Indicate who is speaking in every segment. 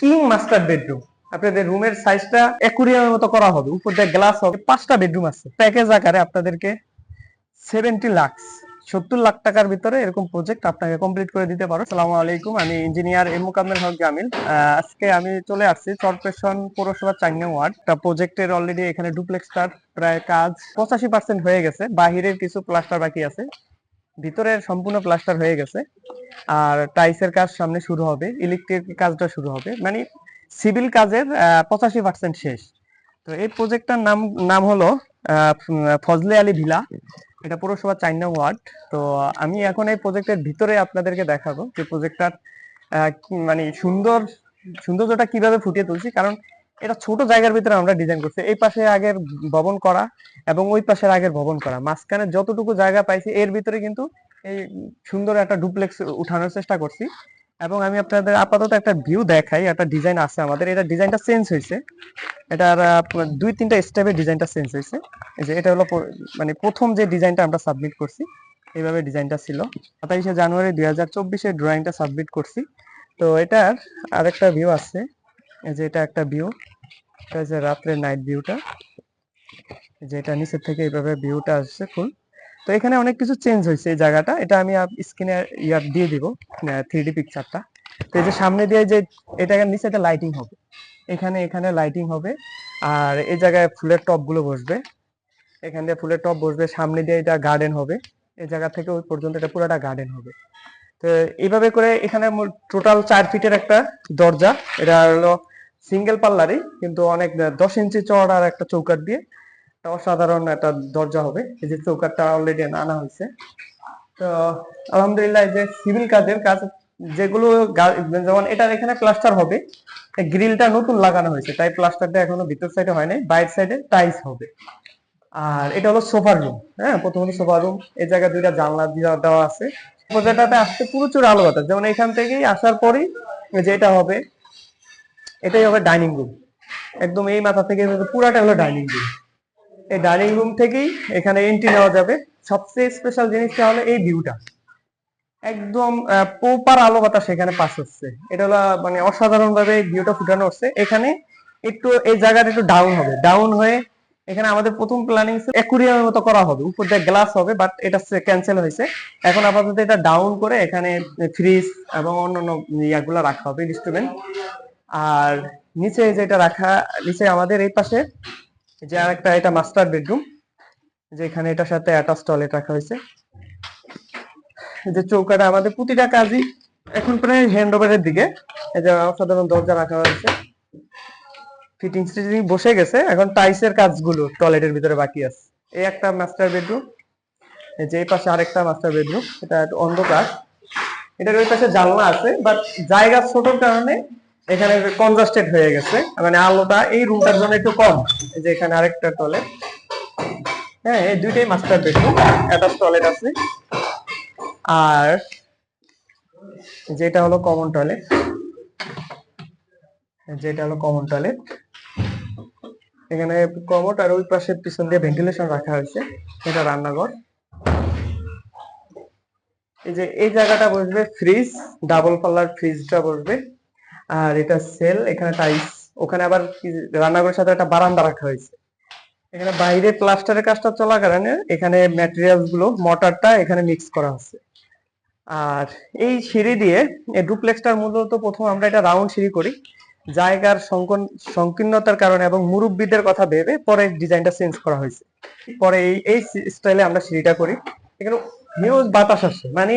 Speaker 1: King master bedroom আপনাদের রুমের সাইজটা অ্যাকুরিয়ামের মতো করা হবে। উপর দিয়ে গ্লাস হবে। পাঁচটা বেডরুম আছে। প্যাকেজ আকারে আপনাদেরকে সেভেন্টি লাক্স সত্তর লাখ টাকার ভিতরে এরকম প্রজেক্ট আপনাকে কমপ্লিট করে দিতে পারো। সালামু আলাইকুম। আমি ইঞ্জিনিয়ার এম মুকাম্মেল হক জামিল। আজকে আমি চলে আসছি চরপেশন পৌরসভা নং ওয়ার্ড একটা প্রজেক্টের অলরেডি এখানে ডুপ্লেক্সটার প্রায় কাজ পঁচাশি পার্সেন্ট হয়ে গেছে। বাহিরের কিছু প্লাস্টার বাকি আছে। ভিতরের সম্পূর্ণ প্লাস্টার হয়ে গেছে। আর টাইসের কাজ সামনে শুরু হবে ইলেকট্রিক কাজটা শুরু হবে। মানে সিভিল কাজের পঁচাশি পার্সেন্ট শেষ। তো এই প্রজেক্টটার নাম নাম হলো ফজলে আলী ভিলা। এটা পৌরসভা চার নং ওয়ার্ড। তো আমি এখন এই প্রজেক্টের ভিতরে আপনাদেরকে দেখাবো যে প্রজেক্টটার মানে সুন্দর, সৌন্দর্যটা কীভাবে ফুটিয়ে তুলছি। কারণ এটা ছোট জায়গার ভিতরে আমরা ডিজাইন করছি। এই পাশে আগের ভবন করা এবং ওই পাশের আগের ভবন করা। মাঝখানে যতটুকু জায়গা পাইছি, এর ভিতরে কিন্তু এই সুন্দর একটা ডুপ্লেক্স উঠানোর চেষ্টা করছি। এবং আমি আপনাদের আপাতত একটা ভিউ দেখাই, একটা ডিজাইন আছে আমাদের। এটা ডিজাইনটা চেঞ্জ হয়েছে। এটার দুই তিনটা স্টেপে ডিজাইনটা চেঞ্জ হয়েছে। যে এটা হলো মানে প্রথম যে ডিজাইনটা আমরা সাবমিট করছি, এইভাবে ডিজাইনটা ছিল। সাতাইশে জানুয়ারি দুই হাজার চব্বিশে ড্রয়িংটা সাবমিট করছি। তো এটার আরেকটা ভিউ আছে। যে এটা একটা ভিউ এটা হচ্ছে রাত্রের নাইট ভিউটা যেটা নিচের থেকে এইভাবে ভিউটা আসছে ফুল তো এখানে অনেক কিছু চেঞ্জ হয়েছে এই জায়গাটা, এটা আমি স্ক্রিনে ইয়ার দিয়ে দিব থ্রি ডি পিকচারটা তো এই যে সামনে দিয়ে যে এটা নিচে একটা লাইটিং হবে। এখানে এখানে লাইটিং হবে, আর এই জায়গায় ফুলের টবগুলো বসবে। এখান দিয়ে ফুলের টব বসবে, সামনে দিয়ে এটা গার্ডেন হবে। এই জায়গা থেকে ওই পর্যন্ত এটা পুরোটা গার্ডেন হবে। তো এইভাবে করে এখানে টোটাল চার ফিটের একটা দরজা। এটা হলো সিঙ্গেল পাল্লারই, কিন্তু অনেক দশ ইঞ্চি চওড়ার একটা চৌকাট দিয়ে অসাধারণ একটা দরজা হবে। এই যে চৌকাটটা অলরেডি আনা হয়েছে। তো আলহামদুলিল্লাহ যে সিভিল কাজের কাজ, যেগুলো যেমন এটার এখানে প্লাস্টার হবে। গ্রিলটা নতুন লাগানো হয়েছে, তাই প্লাস্টারটা এখনও ভিতর সাইডে হয় নাই বাইরের সাইডে টাইলস হবে। আর এটা হলো সোফার রুম হ্যাঁ প্রথমত সোফার রুম এই জায়গায় দুইটা জানলা দেওয়া আছে। প্রজেক্টটাতে আসতে প্রচুর আলো বাতাস যেমন এখান থেকেই আসার পরেই এই যে এটা হবে, এটাই হবে ডাইনিং রুম একদম এই মাথা থেকে পুরাটা হলো ডাইনিং রুম এই ডাইনিং রুম থেকেই এখানে এন্ট্রি নেওয়া যাবে। সবচেয়ে স্পেশাল জিনিসটা হলো এই ভিউটা একদম প্রপার আলো বাতাস সেখানে পাস হচ্ছে। এটা হলো মানে অসাধারণ ভাবে ভিউটা ফুটানো হচ্ছে। এখানে একটু, এই জায়গাটা একটু ডাউন হবে। ডাউন হয়ে এখানে আমাদের প্রথম প্ল্যানিং ছিল অ্যাকুরিয়ামের মতো করা হবে। উপর দিয়ে গ্লাস হবে বাট এটা ক্যান্সেল হয়েছে। এখন আপাতত এটা ডাউন করে এখানে ফ্রিজ এবং অন্যান্য ইয়াগুলো রাখা হবে ইনস্ট্রুমেন্ট আর নিচে যেটা রাখা, নিচে আমাদের এই পাশে যে আর একটা এটা মাস্টার বেডরুম যে এখানে এটার সাথে অ্যাটাচ টয়লেট রাখা হয়েছে। যে চৌকাটা আমাদের প্রতিটা কাজই এখন প্রায় হ্যান্ড ওভারের দিকে। এই যে অসাধারণ দরজা রাখা হয়েছে। ফিটিং ফিটিং বসে গেছে। এখন টাইসের কাজগুলো টয়লেটের ভিতরে বাকি আছে। এই একটা মাস্টার বেডরুম যে পাশে আরেকটা মাস্টার বেডরুম এটা একটু অন্ধকার। এটার ওই পাশে জানলা আছে বাট জায়গা ছোটর কারণে এখানে কনজাস্টেড হয়ে গেছে। মানে আলোটা এই রুমটার জন্য একটু কম। এই যে এখানে আরেকটা টয়লেট হ্যাঁ এই দুইটাই মাস্টার বেডরুম অ্যাটাচ টয়লেট আছে। আর যেটা হলো কমন টয়লেট যেটা হলো কমন টয়লেট এখানে কমোড আর ওই পাশে পিছন দিয়ে ভেন্টিলেশন রাখা হয়েছে। এটা রান্নাঘর। এই যে এই জায়গাটা বসবে ফ্রিজ ডাবল পাল্লার ফ্রিজটা বসবে। আর এটা সেল এখানে টাইলস ওখানে আবার রান্নাঘরের সাথে একটা বারান্দা রাখা হয়েছে। এখানে বাইরে প্লাস্টারের কাজটা চলার কারণে এখানে ম্যাটেরিয়ালসগুলো মর্টারটা এখানে মিক্স করা হচ্ছে। আর এই সিঁড়ি দিয়ে ডুপ্লেক্সটার মূলত প্রথম আমরা এটা রাউন্ড সিঁড়ি করি। জায়গার সংকীর্ণতার কারণে এবং মুরব্বীদের কথা ভেবে পরে ডিজাইনটা চেঞ্জ করা হয়েছে। পরে এই এই স্টাইলে আমরা সিঁড়িটা করি। এখানে হিউজ বাতাস আসছে মানে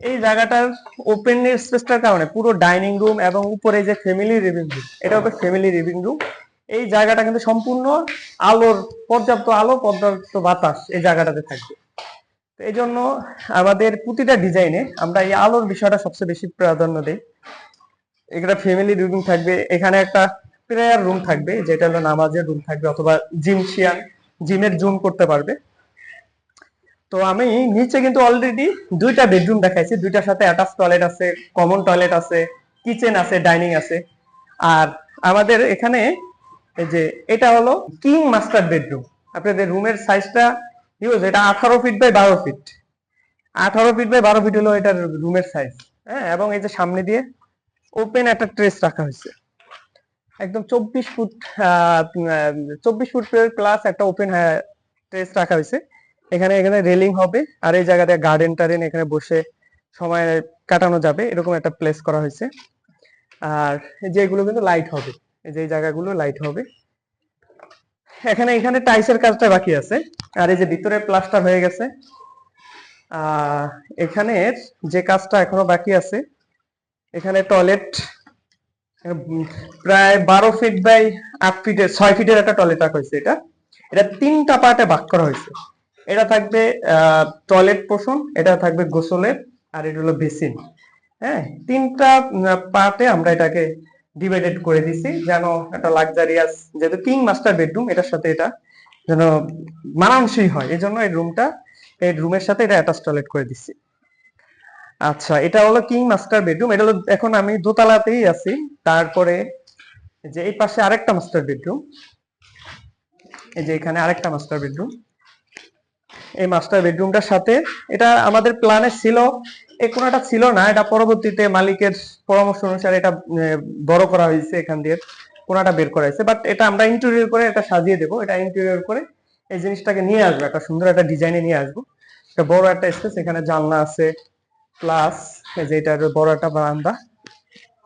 Speaker 1: এই জায়গাটার ওপেন স্পেসটার কারণে পুরো ডাইনিং রুম এবং উপরে যে ফ্যামিলি লিভিং রুম এটা হবে ফ্যামিলি লিভিং রুম এই জায়গাটা কিন্তু সম্পূর্ণ আলোর, পর্যাপ্ত আলো, পর্যাপ্ত বাতাস এই জায়গাটাতে থাকবে। এই জন্য আমাদের প্রতিটা ডিজাইনে আমরা এই আলোর বিষয়টা সবচেয়ে বেশি প্রাধান্য দিই। এখানে ফ্যামিলি রুম থাকবে। এখানে একটা প্রেয়ার রুম থাকবে, যেটা হলো নামাজের রুম থাকবে অথবা জিমশিয়ান জিমের জুম করতে পারবে। তো আমি নিচে কিন্তু অলরেডি দুইটা বেডরুম দেখাইছি। দুইটার সাথে অ্যাটাচ টয়লেট আছে কমন টয়লেট আছে কিচেন আছে ডাইনিং আছে। আর আমাদের এখানে এই যে এটা হলো কিং মাস্টার বেডরুম আপনাদের রুমের সাইজটা ইউজ এটা আঠারো ফিট বাই বারো ফিট আঠারো ফিট বাই বারো ফিট হলো এটার রুমের সাইজ হ্যাঁ এবং এই যে সামনে দিয়ে ওপেন একটা ট্রেস রাখা হয়েছে। একদম চব্বিশ ফুট চব্বিশ ফুট প্লাস একটা ওপেন ট্রেস রাখা হয়েছে। এখানে এখানে রেলিং হবে আর এই জায়গাতে গার্ডেন টার্ডেন এখানে বসে সময় কাটানো যাবে, এরকম একটা প্লেস করা হয়েছে। আর যেগুলো কিন্তু লাইট হবে যে জায়গাগুলো লাইট হবে। এখানে এখানে টাইসের কাজটা বাকি আছে। আর এই যে ভিতরে প্লাস্টার হয়ে গেছে। আহ এখানে যে কাজটা এখনও বাকি আছে এখানে টয়লেট প্রায় বারো ফিট বাই আট ফিটের ছয় ফিটের একটা টয়লেট রাখা হয়েছে এটা। এটা তিনটা পার্টে ভাগ করা হয়েছে। এটা থাকবে টয়লেট পোষণ এটা থাকবে গোসলের, আর এটা হলো বেসিন হ্যাঁ তিনটা পার্টে আমরা এটাকে ডিভাইডেড করে দিছি, যেন একটা লাক্সারিয়াস যেহেতু কিং মাস্টার বেডরুম এটার সাথে এটা যেন মানানসই হয়। এই জন্য এই রুমটা এই রুমের সাথে এটা অ্যাটাচ টয়লেট করে দিচ্ছি আচ্ছা এটা হলো কিং মাস্টার বেডরুম এটা হলো এখন আমি দোতলাতেই আছি। তারপরে যে এই পাশে আরেকটা মাস্টার বেডরুম এই যে এখানে আরেকটা মাস্টার বেডরুম এই মাস্টার বেডরুমটার সাথে এটা আমাদের প্ল্যানে ছিল এই কোনাটা ছিল না, এটা পরবর্তীতে মালিকের পরামর্শ অনুসারে এটা বড় করা হয়েছে এখান দিয়ে কোনাটা বের করা হয়েছে। বাট এটা আমরা ইন্টেরিয়র করে এটা সাজিয়ে দেবো, এটা ইন্টেরিয়র করে এই জিনিসটাকে নিয়ে আসব, একটা সুন্দর একটা ডিজাইনে নিয়ে আসব। একটা বড় একটা স্পেস এখানে জানলা আছে প্লাস এই যে এটা বড় একটা বারান্দা।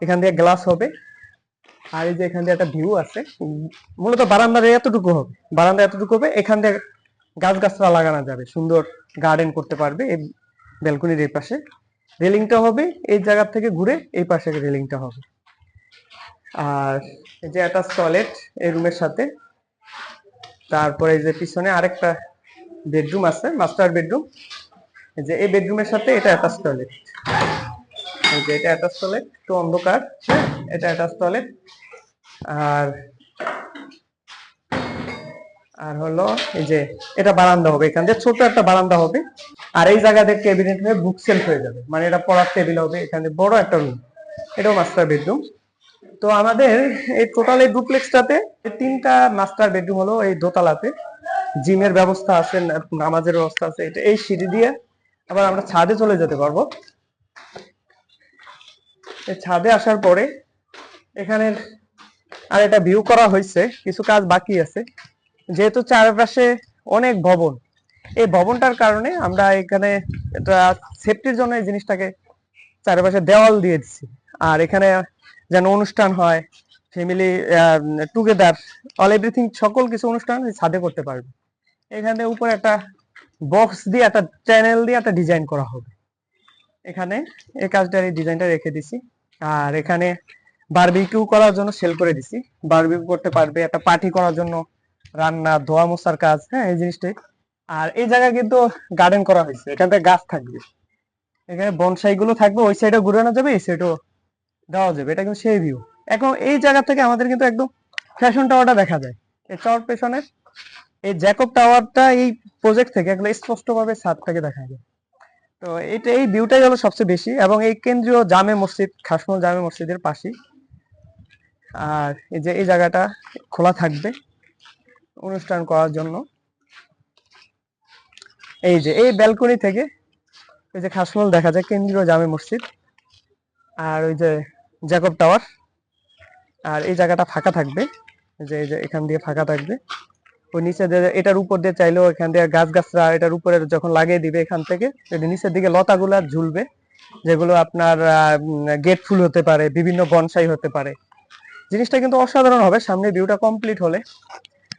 Speaker 1: এখান দিয়ে গ্লাস হবে। আর এই যে এখান দিয়ে একটা ভিউ আছে। মূলত বারান্দার এতটুকু হবে। বারান্দা এতটুকু হবে, এখান দিয়ে গাছ গাছরা লাগানো যাবে। সুন্দর গার্ডেন করতে পারবে এই ব্যালকনির এই পাশে। রেলিংটা হবে এই জায়গা থেকে ঘুরে এই পাশে রেলিংটা হবে। আর এই যে একটা টয়লেট এই রুমের সাথে। তারপরে এই যে পিছনে আরেকটা বেডরুম আছে মাস্টার বেডরুম যে এই বেডরুমের সাথে এটা অ্যাটাচ টয়লেট যে এটা অ্যাটাচ টয়লেট একটু অন্ধকার হ্যাঁ, এটা অ্যাটাচ টয়লেট আর আর হলো এই যে এটা বারান্দা হবে এখান দিয়ে ছোট একটা বারান্দা হবে। আর এই জায়গা থেকে ক্যাবিনেট হয়ে বুক সেলফ হয়ে যাবে। মানে এটা পড়ার টেবিল হবে এখানে বড় একটা রুম এটাও মাস্টার বেডরুম তো আমাদের এই টোটাল এই ডুপ্লেক্সটাতে তিনটা মাস্টার বেডরুম হলো এই দোতলাতে। জিমের ব্যবস্থা আছে নামাজের ব্যবস্থা আছে। এটা এই সিঁড়ি দিয়ে আবার আমরা ছাদে চলে যেতে পারব। ছাদে আসার পরে এখানে আর এটা ভিউ করা হয়েছে, কিছু কাজ বাকি আছে। যেহেতু চারপাশে অনেক ভবন, এই ভবনটার কারণে আমরা এখানে এটা সেফটির জন্য এই জিনিসটাকে চারপাশে দেওয়াল দিয়ে দিচ্ছি আর এখানে যেন অনুষ্ঠান হয় ফ্যামিলি টুগেদার অল এভরিথিং সকল কিছু অনুষ্ঠান ছাদে করতে পারবে। এখানে উপরে একটা বক্স দিয়ে একটা চ্যানেল দিয়ে একটা ডিজাইন করা হবে। এখানে এই কাজটার এই ডিজাইনটা রেখে দিছি। আর এখানে বারবিকিউ করার জন্য সেল করে দিছি। বারবিকিউ করতে পারবে, একটা পার্টি করার জন্য রান্না, ধোয়া মোছার কাজ হ্যাঁ এই জিনিসটাই। আর এই জায়গায় কিন্তু গার্ডেন করা হয়েছে, এখান থেকে গাছ থাকবে। এখানে বনসাই গুলো থাকবে, ওই সাইডে ঘুরানো যাবে, এই সাইডেও দেওয়া যাবে। এটা কিন্তু সেই ভিউ এখন এই জায়গা থেকে আমাদের কিন্তু একদম ফ্যাশন টাওয়ারটা দেখা যায়। এই টাওয়ার পেছনের এই জ্যাকব টাওয়ারটা এই প্রজেক্ট থেকে একদম স্পষ্টভাবে ছাদ থেকে দেখা যায়। তো এটা এই ভিউটাই হলো সবচেয়ে বেশি এবং এই কেন্দ্রীয় জামে মসজিদ, খাসমল জামে মসজিদের পাশেই। আর এই যে এই জায়গাটা খোলা থাকবে অনুষ্ঠান করার জন্য। এই যে এই ব্যালকনি থেকে এই যে খাসমল দেখা যায়, কেন্দ্রীয় জামে মসজিদ। আর ওই যে জ্যাকব টাওয়ার আর এই জায়গাটা ফাঁকা থাকবে। যে এই যে এখান দিয়ে ফাঁকা থাকবে। ওই নিচে এটার উপর দিয়ে চাইলেও এখান দিয়ে গাছ গাছরা এটার উপরে যখন লাগিয়ে দিবে এখান থেকে নিচের দিকে লতাগুলা ঝুলবে, যেগুলো আপনার গেট ফুল হতে পারে, বিভিন্ন বনসাই হতে পারে। জিনিসটা কিন্তু অসাধারণ হবে, সামনে ভিউটা কমপ্লিট হলে।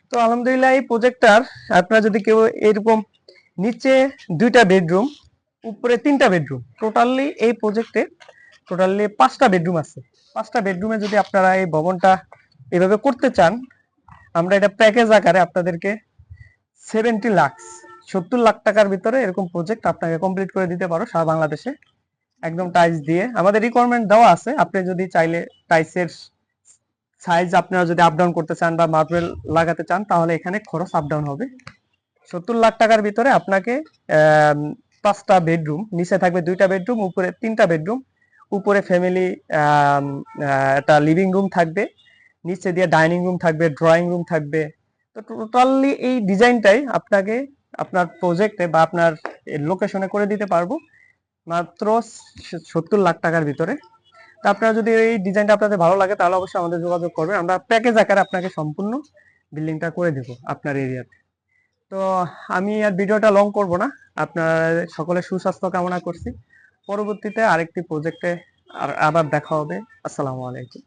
Speaker 1: তো আলহামদুলিল্লাহ এই প্রজেক্টটার আপনারা যদি কেউ এরকম নিচে দুইটা বেডরুম উপরে তিনটা বেডরুম টোটালি এই প্রজেক্টে টোটালি পাঁচটা বেডরুম আছে। পাঁচটা বেডরুমে যদি আপনারা এই ভবনটা এভাবে করতে চান আমরা এটা প্যাকেজ আকারে আপনাদেরকে সেভেন্টি লাক্স সত্তর লাখ টাকার ভিতরে এরকম প্রজেক্ট আপনাকে কমপ্লিট করে দিতে পারো সারা বাংলাদেশে। একদম টাইলস দিয়ে। আমাদের রিকোয়ারমেন্ট দেওয়া আছে। আপনি যদি চাইলে টাইলসের সাইজ আপনারা যদি আপ ডাউন করতে চান বা মার্বেল লাগাতে চান, তাহলে এখানে খরচ আপ ডাউন হবে। সত্তর লাখ টাকার ভিতরে আপনাকে পাঁচটা বেডরুম নিচে থাকবে দুইটা বেডরুম উপরে তিনটা বেডরুম উপরে ফ্যামিলি একটা লিভিং রুম থাকবে। নিচে দিয়ে ডাইনিং রুম থাকবে ড্রয়িং রুম থাকবে। তো টোটালি এই ডিজাইনটাই আপনাকে আপনার প্রজেক্টে বা আপনার লোকেশনে করে দিতে পারব মাত্র সত্তর লাখ টাকার ভিতরে। তো আপনারা যদি এই ডিজাইনটা আপনাদের ভালো লাগে, তাহলে অবশ্যই আমাদের যোগাযোগ করবেন। আমরা প্যাকেজ আকারে আপনাকে সম্পূর্ণ বিল্ডিংটা করে দেব আপনার এরিয়াতে তো আমি আর ভিডিওটা লং করব না। আপনার সকলে সুস্বাস্থ্য কামনা করছি। পরবর্তীতে আরেকটি প্রজেক্টে আর আবার দেখা হবে। আসসালামু আলাইকুম।